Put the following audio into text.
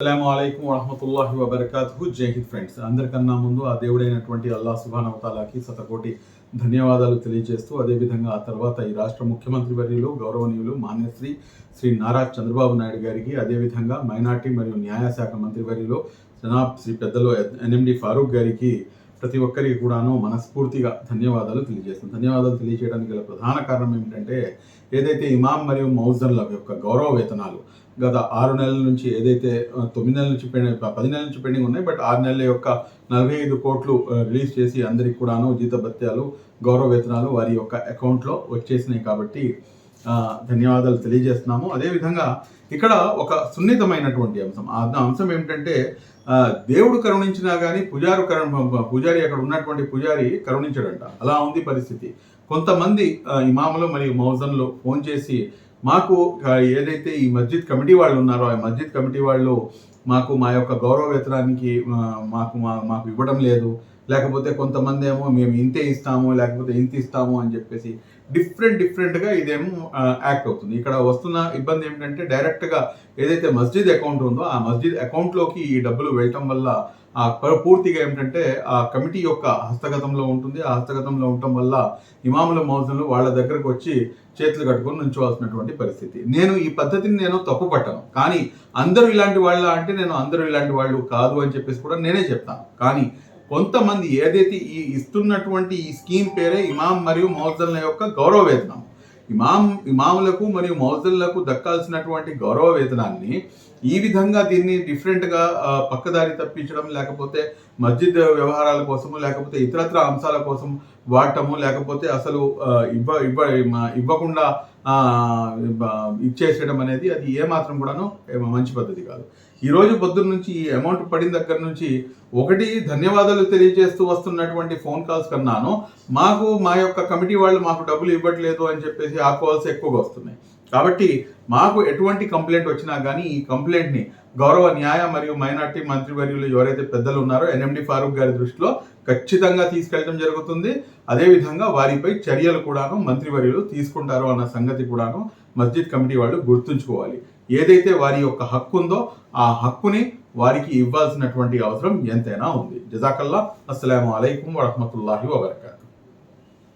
అస్సలం అయికం వరహమతుల్లాహి వబర్కాతు జై హిద్ ఫ్రెండ్స్. అందరికన్నా ముందు ఆ దేవుడైనటువంటి అల్లా సుబానవతాలాకి శతకోటి ధన్యవాదాలు తెలియజేస్తూ అదేవిధంగా ఆ తర్వాత ఈ రాష్ట్ర ముఖ్యమంత్రి వర్యులు గౌరవనీయులు మాన్యశ్రీ శ్రీ నారా చంద్రబాబు నాయుడు గారికి అదేవిధంగా మైనార్టీ మరియు న్యాయశాఖ మంత్రి వర్యులు జనాబ్ శ్రీ పెద్దలు ఎన్ఎండి ఫారూక్ గారికి ప్రతి ఒక్కరికి కూడాను మనస్ఫూర్తిగా ధన్యవాదాలు తెలియజేస్తాం ధన్యవాదాలు తెలియజేయడానికి గల ప్రధాన కారణం ఏమిటంటే ఏదైతే ఇమాం మరియు మౌజన్ల యొక్క గౌరవ వేతనాలు గత ఆరు నెలల నుంచి ఏదైతే తొమ్మిది నెలల నుంచి పెండింగ్ పది నెలల నుంచి పెండింగ్ ఉన్నాయి బట్ ఆరు నెలల యొక్క నలభై ఐదు కోట్లు రిలీజ్ చేసి అందరికి కూడాను జీతభత్యాలు గౌరవ వేతనాలు వారి యొక్క అకౌంట్లో వచ్చేసినాయి కాబట్టి ధన్యవాదాలు తెలియజేస్తున్నాము. అదేవిధంగా ఇక్కడ ఒక సున్నితమైనటువంటి అంశం. ఆ అంశం ఏమిటంటే దేవుడు కరుణించినా కానీ పుజారు కరుణ పూజారి అక్కడ ఉన్నటువంటి పూజారి కరుణించడంట. అలా ఉంది పరిస్థితి. కొంతమంది ఇమాములు మరియు మౌజన్లు ఫోన్ చేసి మాకు ఏదైతే ఈ మస్జిద్ కమిటీ వాళ్ళు ఉన్నారో ఆ మస్జిద్ కమిటీ వాళ్ళు మాకు మా యొక్క గౌరవ వేతనానికి మాకు మా మాకు ఇవ్వడం లేదు. లేకపోతే కొంతమంది ఏమో మేము ఇంతే ఇస్తాము లేకపోతే ఇంత ఇస్తాము అని చెప్పేసి డిఫరెంట్ డిఫరెంట్గా ఇదేమో యాక్ట్ అవుతుంది. ఇక్కడ వస్తున్న ఇబ్బంది ఏమిటంటే డైరెక్ట్గా ఏదైతే మస్జిద్ అకౌంట్ ఉందో ఆ మస్జిద్ అకౌంట్లోకి ఈ డబ్బులు వెళ్ళటం వల్ల ఆ పూర్తిగా ఏమిటంటే ఆ కమిటీ యొక్క హస్తగతంలో ఉంటుంది. ఆ హస్తగతంలో ఉండటం వల్ల ఇమాముల మౌజులు వాళ్ళ దగ్గరకు వచ్చి చేతులు కట్టుకొని ఉంచవలసినటువంటి పరిస్థితి. నేను ఈ పద్ధతిని నేను తప్పు పట్టాను. కానీ అందరూ ఇలాంటి వాళ్ళ అంటే నేను అందరూ ఇలాంటి వాళ్ళు కాదు అని చెప్పేసి కూడా నేనే చెప్తాను. కానీ కొంతమంది ఏదైతే ఈ ఇస్తున్నటువంటి ఈ స్కీమ్ పేరే ఇమాం మరియు మౌజల్ల యొక్క గౌరవ వేతనం. ఇమాం ఇమాములకు మరియు మౌజల్లకు దక్కాల్సినటువంటి గౌరవ వేతనాన్ని ఈ విధంగా దీన్ని డిఫరెంట్గా పక్కదారి తప్పించడం లేకపోతే మస్జిద్ వ్యవహారాల కోసము లేకపోతే ఇతరత్ర అంశాల కోసం వాడటము లేకపోతే అసలు ఇవ్వ ఇవ్వ ఇవ్వకుండా ఇచ్చేసేయడం అనేది అది ఏమాత్రం కూడాను మంచి పద్ధతి కాదు. ఈరోజు పొద్దున్న నుంచి ఈ అమౌంట్ పడిన దగ్గర నుంచి ఒకటి ధన్యవాదాలు తెలియజేస్తూ వస్తున్నటువంటి ఫోన్ కాల్స్ కన్నాను. మాకు మా యొక్క కమిటీ వాళ్ళు మాకు డబ్బులు ఇవ్వట్లేదు అని చెప్పేసి ఆ కాల్స్ ఎక్కువగా వస్తున్నాయి. కాబట్టి మాకు ఎటువంటి కంప్లైంట్ వచ్చినా కానీ ఈ కంప్లైంట్ని గౌరవ న్యాయ మరియు మైనార్టీ మంత్రివర్యులు ఎవరైతే పెద్దలు ఉన్నారో ఎన్ఎండి ఫారూక్ గారి దృష్టిలో ఖచ్చితంగా తీసుకెళ్ళడం జరుగుతుంది. అదేవిధంగా వారిపై చర్యలు కూడాను మంత్రివర్యులు తీసుకుంటారు అన్న సంగతి కూడాను మస్జిద్ కమిటీ వాళ్ళు గుర్తుంచుకోవాలి. ఏదైతే వారి యొక్క హక్కు ఉందో ఆ హక్కుని వారికి ఇవ్వాల్సినటువంటి అవసరం ఎంతైనా ఉంది. జజాకల్లా అస్సలం అయికం వరహమతుల్లాహి వబర్కాతు.